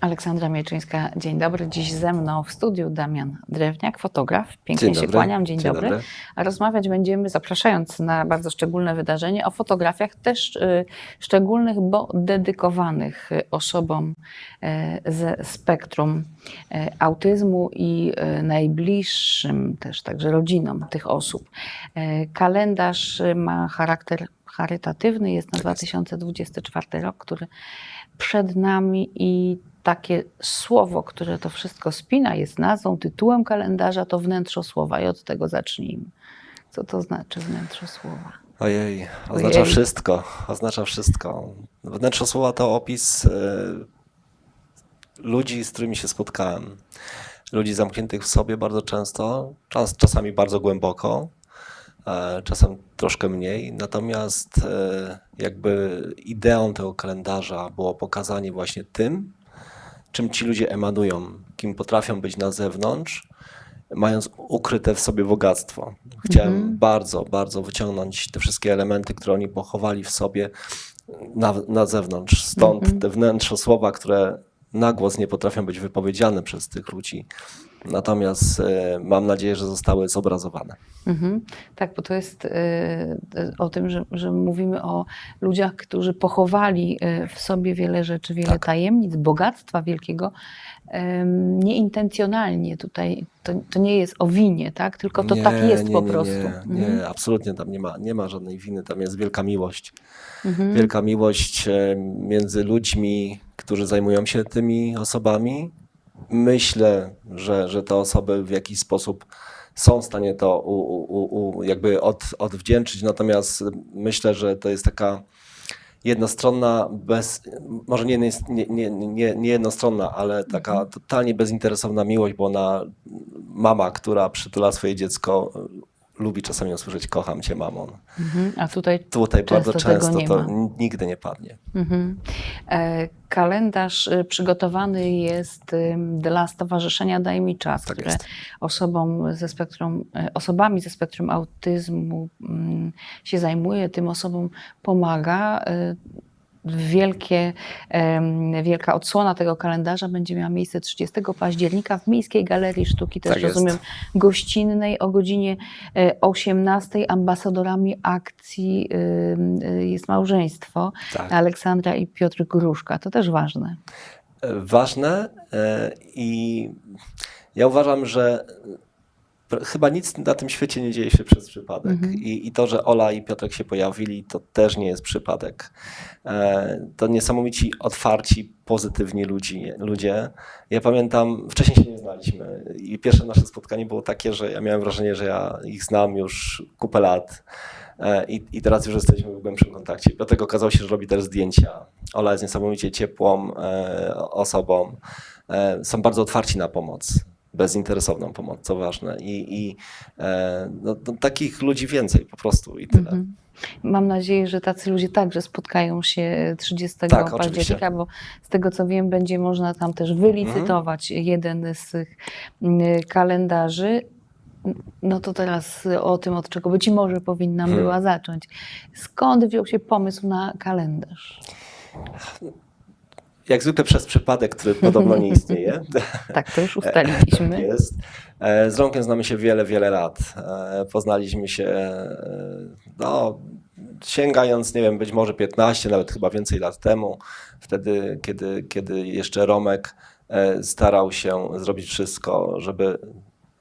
Aleksandra Mieczyńska, dzień dobry. Dziś ze mną w studiu Damian Drewniak, fotograf. Pięknie się kłaniam, dzień, Dzień dobry. dobry. A rozmawiać będziemy, zapraszając na bardzo szczególne wydarzenie, o fotografiach też y, szczególnych, bo dedykowanych y, osobom y, ze spektrum y, autyzmu i y, najbliższym też także rodzinom tych osób. Y, kalendarz y, ma charakter charytatywny, jest na Tak jest. 2024 rok, który przed nami i takie słowo, które to wszystko spina, jest nazwą, tytułem kalendarza, to wnętrze słowa i od tego zacznijmy. Co to znaczy wnętrze słowa? Ojej, oznacza Ojej. wszystko. Oznacza wszystko. Wnętrze słowa to opis e, ludzi, z którymi się spotkałem. Ludzi zamkniętych w sobie bardzo często, czas, czasami bardzo głęboko, e, czasem troszkę mniej. Natomiast e, jakby ideą tego kalendarza było pokazanie właśnie tym, czym ci ludzie emanują, kim potrafią być na zewnątrz, mając ukryte w sobie bogactwo. Chciałem Mhm. bardzo, bardzo wyciągnąć te wszystkie elementy, które oni pochowali w sobie na, na zewnątrz. Stąd Mhm. te wnętrze słowa, które na głos nie potrafią być wypowiedziane przez tych ludzi. Natomiast e, mam nadzieję, że zostały zobrazowane. Mhm. Tak, bo to jest y, y, o tym, że, że mówimy o ludziach, którzy pochowali w sobie wiele rzeczy, wiele Tak. tajemnic, bogactwa wielkiego, nieintencjonalnie. Tutaj to, to nie jest o winie, tak? tylko to Nie, tak jest nie, po nie, prostu. Nie, Mhm. nie, absolutnie tam nie ma, nie ma żadnej winy, tam jest wielka miłość. Mhm. Wielka miłość e, między ludźmi, którzy zajmują się tymi osobami. Myślę, że, że te osoby w jakiś sposób są w stanie to u, u, u, jakby od, odwdzięczyć, natomiast myślę, że to jest taka jednostronna, bez, może nie, nie, nie, nie, nie jednostronna, ale taka totalnie bezinteresowna miłość, bo ona, mama, która przytula swoje dziecko, lubi czasami usłyszeć kocham cię mamon. Mhm. A tutaj Tutaj Często bardzo często to nigdy nie padnie. Mhm. E, Kalendarz y, przygotowany jest dla Stowarzyszenia Daj mi czas, Tak które jest. osobom ze spektrum, e, osobami ze spektrum autyzmu mm, się zajmuje, tym osobom pomaga. E, Wielkie, wielka odsłona tego kalendarza będzie miała miejsce 30 października w Miejskiej Galerii Sztuki, też Tak jest. rozumiem, gościnnej o godzinie e, 18. Ambasadorami akcji y, jest małżeństwo Tak. Aleksandra i Piotr Gruszka. To też ważne. E, Ważne e, i ja uważam, że chyba nic na tym świecie nie dzieje się przez przypadek. Mhm. I, I to, że Ola i Piotrek się pojawili, to też nie jest przypadek. E, To niesamowici, otwarci, pozytywni ludzi, ludzie. Ja pamiętam, wcześniej się nie znaliśmy i pierwsze nasze spotkanie było takie, że ja miałem wrażenie, że ja ich znam już kupę lat. E, I, I teraz już jesteśmy w głębszym kontakcie. Piotrek okazał się, że robi też zdjęcia. Ola jest niesamowicie ciepłą e, osobą. E, są bardzo otwarci na pomoc, bezinteresowną pomoc, co ważne. I, i e, no, no, takich ludzi więcej po prostu i tyle. Mhm. Mam nadzieję, że tacy ludzie także spotkają się 30 Tak, oczywiście. października, bo z tego co wiem, będzie można tam też wylicytować Mhm. jeden z tych kalendarzy. No to teraz o tym, od czego być może powinnam Hmm. była zacząć. Skąd wziął się pomysł na kalendarz? Jak zwykle przez przypadek, który podobno nie istnieje. Tak, to już ustaliliśmy. Tak jest. E, Z Romkiem znamy się wiele, wiele lat. E, Poznaliśmy się, e, no, sięgając, nie wiem, być może 15, nawet chyba więcej lat temu. Wtedy, kiedy, kiedy jeszcze Romek e, starał się zrobić wszystko, żeby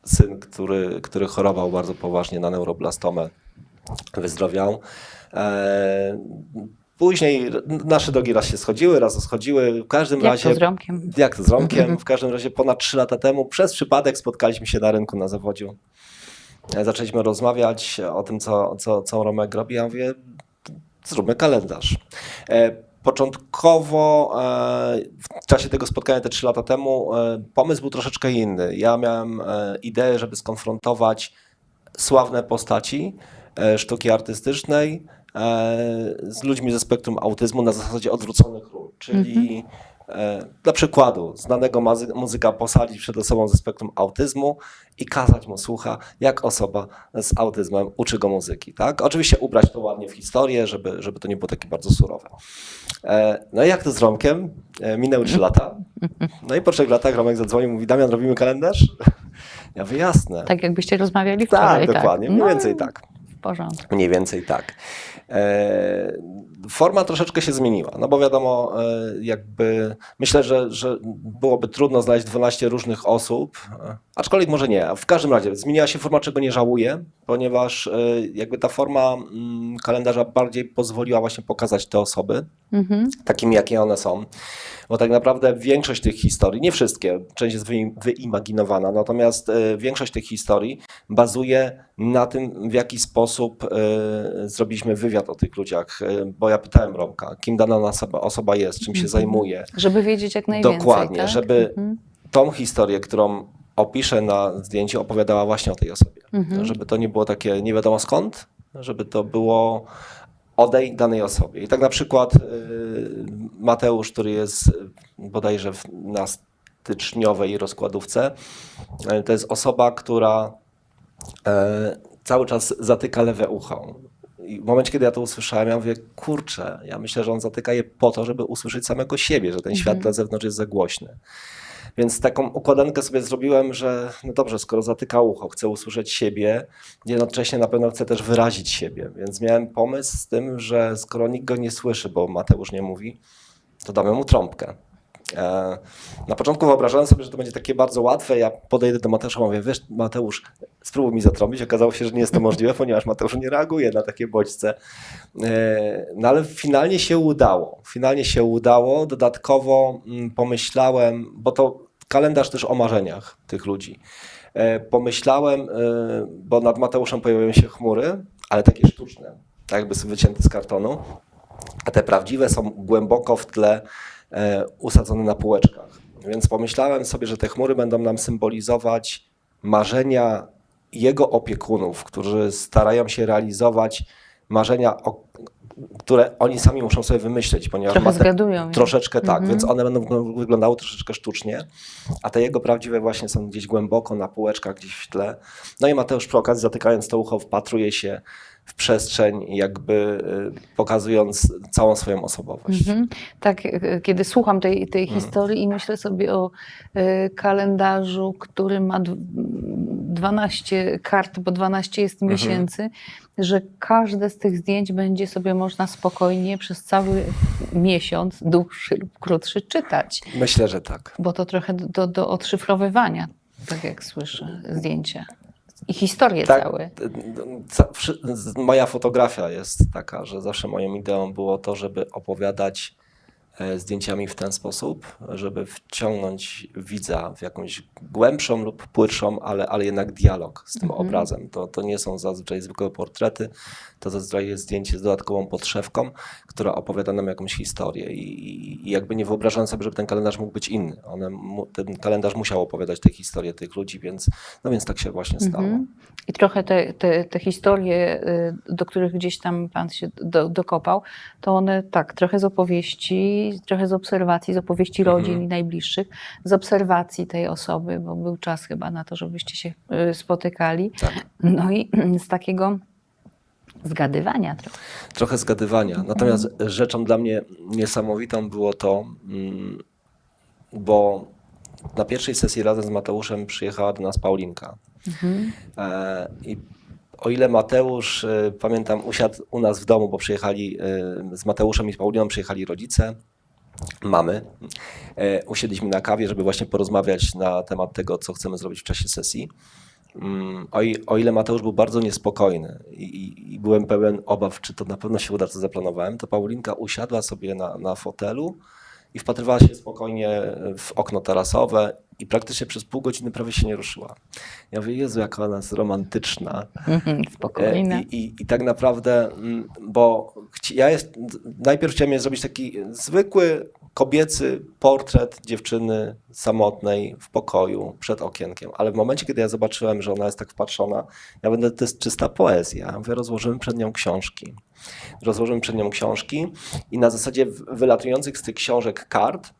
syn, który, który chorował bardzo poważnie na neuroblastomę, wyzdrowiał. Później nasze drogi raz się schodziły, raz schodziły. W każdym Jak razie to z Romkiem? jak to z Romkiem? W każdym razie ponad 3 lata temu przez przypadek spotkaliśmy się na rynku na zawodziu. E, Zaczęliśmy rozmawiać o tym, co, co, co Romek robi. Ja mówię, zróbmy kalendarz. E, Początkowo e, w czasie tego spotkania te 3 lata temu pomysł był troszeczkę inny. Ja miałem ideę, żeby skonfrontować sławne postaci sztuki artystycznej z ludźmi ze spektrum autyzmu na zasadzie odwróconych ról, czyli e, dla przykładu, znanego muzyka posadzić przed osobą ze spektrum autyzmu i kazać mu słucha, jak osoba z autyzmem uczy go muzyki. Tak? Oczywiście ubrać to ładnie w historię, żeby, żeby to nie było takie bardzo surowe. E, No i jak to z Romkiem? E, Minęły trzy lata. No i po trzech latach Romek zadzwonił, mówi, Damian, robimy kalendarz? Ja mówię, jasne. Tak jakbyście rozmawiali Tak, wczoraj. dokładnie, mniej No, więcej tak. Porządku. Mniej więcej tak. E, Forma troszeczkę się zmieniła, no bo wiadomo, e, jakby myślę, że, że byłoby trudno znaleźć 12 różnych osób, e, aczkolwiek może nie. W każdym razie zmieniła się forma, czego nie żałuję, ponieważ jakby ta forma mm, kalendarza bardziej pozwoliła właśnie pokazać te osoby, Mhm. takimi, jakie one są. Bo tak naprawdę większość tych historii, nie wszystkie, część jest wy, wyimaginowana, natomiast e, większość tych historii bazuje na tym, w jaki sposób e, zrobiliśmy wywiad o tych ludziach. E, bo ja pytałem Romka, kim dana osoba, osoba jest, czym się Mhm. zajmuje. Żeby wiedzieć jak najwięcej. Dokładnie, tak? żeby Mhm. tą historię, którą opiszę na zdjęciu, opowiadała właśnie o tej osobie. Mhm. Żeby to nie było takie nie wiadomo skąd, żeby to było odej danej osobie. I tak na przykład y, Mateusz, który jest y, bodajże na styczniowej rozkładówce, y, to jest osoba, która cały czas zatyka lewe ucho. I w momencie, kiedy ja to usłyszałem, ja mówię, kurczę, ja myślę, że on zatyka je po to, żeby usłyszeć samego siebie, że ten świat na zewnątrz jest za głośny. Więc taką układankę sobie zrobiłem, że no dobrze, skoro zatyka ucho, chcę usłyszeć siebie, jednocześnie na pewno chcę też wyrazić siebie. Więc miałem pomysł z tym, że skoro nikt go nie słyszy, bo Mateusz nie mówi, to damy mu trąbkę. E, Na początku wyobrażałem sobie, że to będzie takie bardzo łatwe. Ja podejdę do Mateusza i mówię, wiesz Mateusz, spróbuj mi zatrąbić. Okazało się, że nie jest to możliwe, ponieważ Mateusz nie reaguje na takie bodźce. E, No ale finalnie się udało. Finalnie się udało. Dodatkowo mm, pomyślałem, bo to kalendarz też o marzeniach tych ludzi. E, Pomyślałem, bo nad Mateuszem pojawiają się chmury, ale takie sztuczne, tak jakby są wycięte z kartonu, a te prawdziwe są głęboko w tle usadzone na półeczkach. Więc pomyślałem sobie, że te chmury będą nam symbolizować marzenia jego opiekunów, którzy starają się realizować marzenia, które oni sami muszą sobie wymyśleć, ponieważ Trochę mate- zgadują. Troszeczkę tak, Mhm. więc one będą wyglądały troszeczkę sztucznie, a te jego prawdziwe właśnie są gdzieś głęboko na półeczkach, gdzieś w tle. No i Mateusz przy okazji zatykając to ucho wpatruje się w przestrzeń, jakby y, pokazując całą swoją osobowość. Mhm. Tak, e, kiedy słucham tej, Mm. tej historii i myślę sobie o e, kalendarzu, który ma 12 kart, bo 12 jest Mhm. miesięcy, że każde z tych zdjęć będzie sobie można spokojnie przez cały miesiąc, dłuższy lub krótszy, czytać. Myślę, że tak. Bo to trochę do, do, odszyfrowywania, tak jak słyszę, zdjęcia. I historie Tak, całe. ca- Moja fotografia jest taka, że zawsze moją ideą było to, żeby opowiadać zdjęciami w ten sposób, żeby wciągnąć widza w jakąś głębszą lub płytszą, ale, ale jednak dialog z tym Mhm. obrazem. To, to nie są zazwyczaj zwykłe portrety, to zazwyczaj jest zdjęcie z dodatkową podszewką, która opowiada nam jakąś historię i, i- i jakby nie wyobrażałem sobie, żeby ten kalendarz mógł być inny. One, mu- ten kalendarz musiał opowiadać tę historię tych ludzi, więc, no więc tak się właśnie stało. Mhm. I trochę te, te, te historie, y, do których gdzieś tam Pan się do, dokopał, to one tak, trochę z opowieści, trochę z obserwacji, z opowieści Mhm. rodzin i najbliższych, z obserwacji tej osoby, bo był czas chyba na to, żebyście się y, spotykali. Tak. No i z takiego zgadywania trochę. Trochę zgadywania. Natomiast rzeczą dla mnie niesamowitą było to, mm, bo na pierwszej sesji razem z Mateuszem przyjechała do nas Paulinka. E, I o ile Mateusz, e, pamiętam, usiadł u nas w domu, bo przyjechali e, z Mateuszem i z Pauliną przyjechali rodzice, mamy. E, Usiedliśmy na kawie, żeby właśnie porozmawiać na temat tego, co chcemy zrobić w czasie sesji. Mm, O, ile Mateusz był bardzo niespokojny i, i, i byłem pełen obaw, czy to na pewno się uda, co zaplanowałem, to Paulinka usiadła sobie na, na fotelu i wpatrywała się spokojnie w okno tarasowe i praktycznie przez pół godziny prawie się nie ruszyła. Ja mówię, Jezu, jaka ona jest romantyczna. Mhm, E. I, i, I tak naprawdę, mm, bo ja jest, najpierw chciałem zrobić taki zwykły kobiecy portret dziewczyny samotnej w pokoju przed okienkiem, ale w momencie, kiedy ja zobaczyłem, że ona jest tak wpatrzona, ja będę, to jest czysta poezja. Ja mówię, rozłożyłem przed nią książki. Rozłożyłem przed nią książki i na zasadzie wylatujących z tych książek kart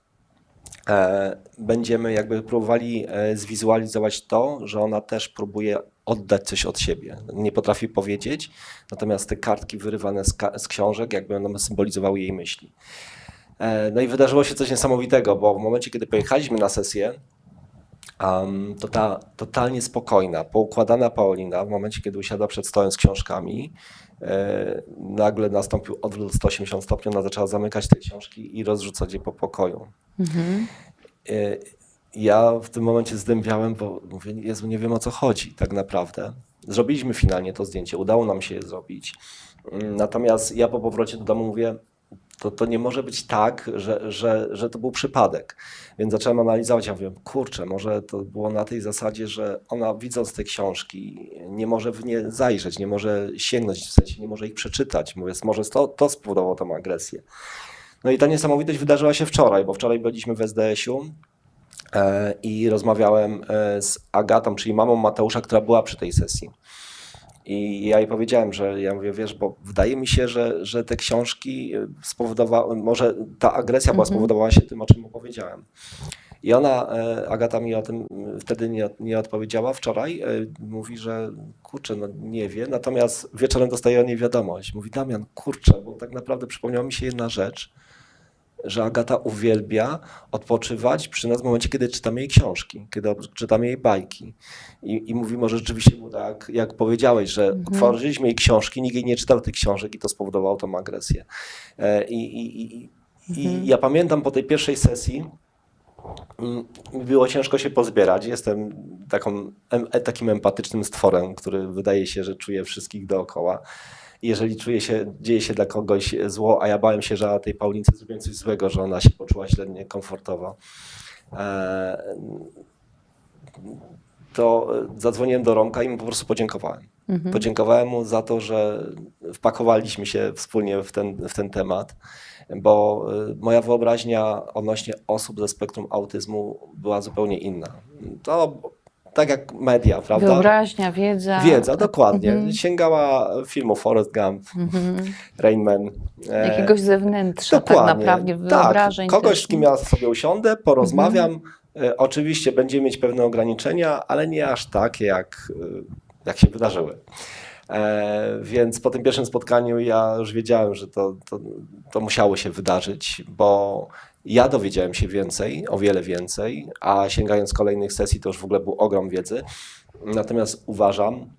e, będziemy jakby próbowali e, zwizualizować to, że ona też próbuje oddać coś od siebie. Nie potrafi powiedzieć, natomiast te kartki wyrywane z, ka- z książek jakby one symbolizowały jej myśli. E, No i wydarzyło się coś niesamowitego, bo w momencie, kiedy pojechaliśmy na sesję, um, to ta totalnie spokojna, poukładana Paulina, w momencie, kiedy usiadła przed stołem z książkami, e, nagle nastąpił odwrót 180 stopni, ona zaczęła zamykać te książki i rozrzucać je po pokoju. Mhm. E, Ja w tym momencie zdębiałem, bo mówię, Jezu, nie wiem o co chodzi tak naprawdę. Zrobiliśmy finalnie to zdjęcie, udało nam się je zrobić. Mm, Natomiast ja po powrocie do domu mówię, to, to nie może być tak, że, że, że to był przypadek. Więc zacząłem analizować, ja mówię, kurczę, może to było na tej zasadzie, że ona widząc te książki nie może w nie zajrzeć, nie może sięgnąć, w sensie nie może ich przeczytać. Mówię, może to, to spowodowało tą agresję. No i ta niesamowitość wydarzyła się wczoraj, bo wczoraj byliśmy w SDS-u e, i rozmawiałem e, z Agatą, czyli mamą Mateusza, która była przy tej sesji. I ja jej powiedziałem, że ja mówię, wiesz, bo wydaje mi się, że, że te książki e, spowodowały, może ta agresja była spowodowana się tym, o czym opowiedziałem. I ona, e, Agata mi o tym m, wtedy nie, nie odpowiedziała wczoraj. e, Mówi, że kurczę, no nie wie. Natomiast wieczorem dostaje o niej wiadomość. Mówi, Damian, kurczę, bo tak naprawdę przypomniała mi się jedna rzecz, że Agata uwielbia odpoczywać przy nas w momencie, kiedy czytamy jej książki, kiedy czytamy jej bajki. I, i mówi, może rzeczywiście było tak, jak powiedziałeś, że otworzyliśmy jej książki, nikt jej nie czytał tych książek i to spowodowało tą agresję. E, I, i, i, i ja pamiętam po tej pierwszej sesji, mm, było ciężko się pozbierać. Jestem taką, em, e, takim empatycznym stworem, który wydaje się, że czuje wszystkich dookoła. Jeżeli czuje się, dzieje się dla kogoś zło, a ja bałem się, że na tej Paulince zrobiłem coś złego, że ona się poczuła źle, niekomfortowo, e, to zadzwoniłem do Romka i mu po prostu podziękowałem. Podziękowałem mu za to, że wpakowaliśmy się wspólnie w ten, w ten temat, bo y, moja wyobraźnia odnośnie osób ze spektrum autyzmu była zupełnie inna. To tak jak media, prawda? Wyobraźnia, wiedza. Wiedza, tak. dokładnie. Mhm. Sięgała filmu Forrest Gump, Rain Man. e, Jakiegoś zewnętrza tak naprawdę, wyobrażeń. Tak, kogoś, z kim ja sobie usiądę, porozmawiam. E, Oczywiście będzie mieć pewne ograniczenia, ale nie aż takie, jak, e, jak się wydarzyły. E, więc po tym pierwszym spotkaniu ja już wiedziałem, że to, to, to musiało się wydarzyć, bo ja dowiedziałem się więcej, o wiele więcej, a sięgając kolejnych sesji to już w ogóle był ogrom wiedzy. Natomiast uważam,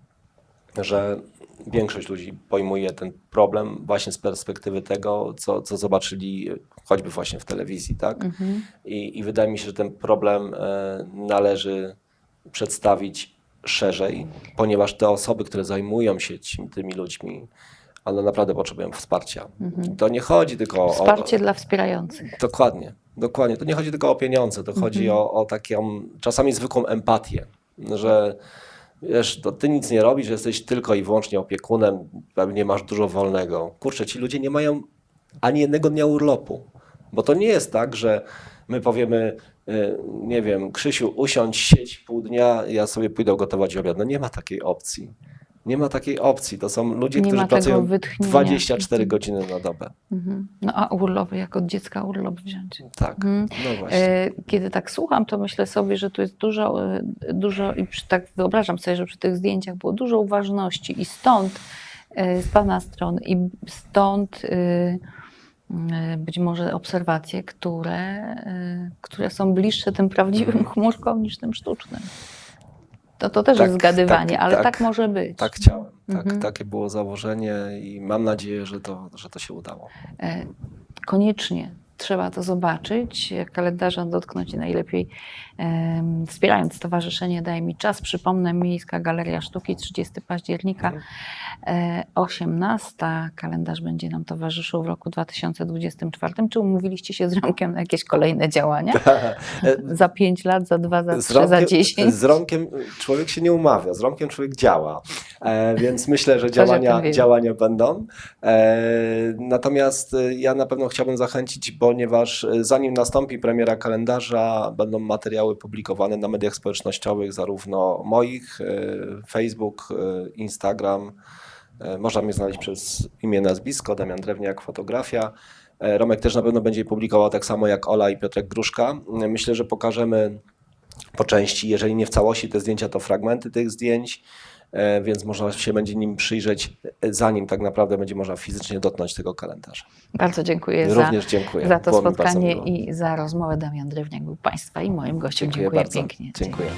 że większość ludzi pojmuje ten problem właśnie z perspektywy tego, co, co zobaczyli choćby właśnie w telewizji, tak? Mhm. I, I wydaje mi się, że ten problem e, należy przedstawić szerzej, ponieważ te osoby, które zajmują się tymi ludźmi, one naprawdę potrzebują wsparcia. To nie chodzi tylko o... Wsparcie dla wspierających. Dokładnie, dokładnie. To nie chodzi tylko o pieniądze, to chodzi o, o taką czasami zwykłą empatię, że wiesz, to ty nic nie robisz, jesteś tylko i wyłącznie opiekunem, pewnie masz dużo wolnego. Kurczę, ci ludzie nie mają ani jednego dnia urlopu, bo to nie jest tak, że my powiemy, y, nie wiem, Krzysiu, usiądź, siedź pół dnia, ja sobie pójdę gotować obiad. No nie ma takiej opcji. Nie ma takiej opcji. To są ludzie, Nie którzy pracują wytchnienia. 24 godziny na dobę. Mhm. No a urlopy, jak od dziecka urlop wziąć. Tak, Mhm. no właśnie. E, Kiedy tak słucham, to myślę sobie, że tu jest dużo, e, dużo i tak wyobrażam sobie, że przy tych zdjęciach było dużo uważności i stąd e, z Pana strony i stąd być może obserwacje, które, które są bliższe tym prawdziwym chmurkom niż tym sztucznym. To, to też Tak, jest zgadywanie, tak, ale tak. tak, może być. Tak chciałem. Tak, Mhm. Takie było założenie i mam nadzieję, że to, że to się udało. E, Koniecznie trzeba to zobaczyć. Kalendarza dotknąć najlepiej em, wspierając Stowarzyszenie Daj mi czas. Przypomnę, Miejska Galeria Sztuki 30 października e, 18. Kalendarz będzie nam towarzyszył w roku 2024. Czy umówiliście się z Romkiem na jakieś kolejne działania? Za 5 lat, za 2, za 3, za 10? z Romkiem człowiek się nie umawia, z Romkiem człowiek działa. E, więc myślę, że działania, działania będą. E, natomiast e, ja na pewno chciałbym zachęcić, ponieważ e, zanim nastąpi premiera kalendarza, będą materiały publikowane na mediach społecznościowych, zarówno moich, e, Facebook, e, Instagram. E, Można mnie znaleźć przez imię, nazwisko, Damian Drewniak, fotografia. Romek też na pewno będzie publikował, tak samo jak Ola i Piotrek Gruszka. Myślę, że pokażemy po części, jeżeli nie w całości te zdjęcia, to fragmenty tych zdjęć, więc można się będzie nim przyjrzeć, e, zanim tak naprawdę będzie można fizycznie dotknąć tego kalendarza. Bardzo dziękuję za, Również dziękuję. za to Było spotkanie i za rozmowę. Damian Drewniak był Państwa i moim gościem. Dziękuję Dziękuję pięknie. Dziękuję.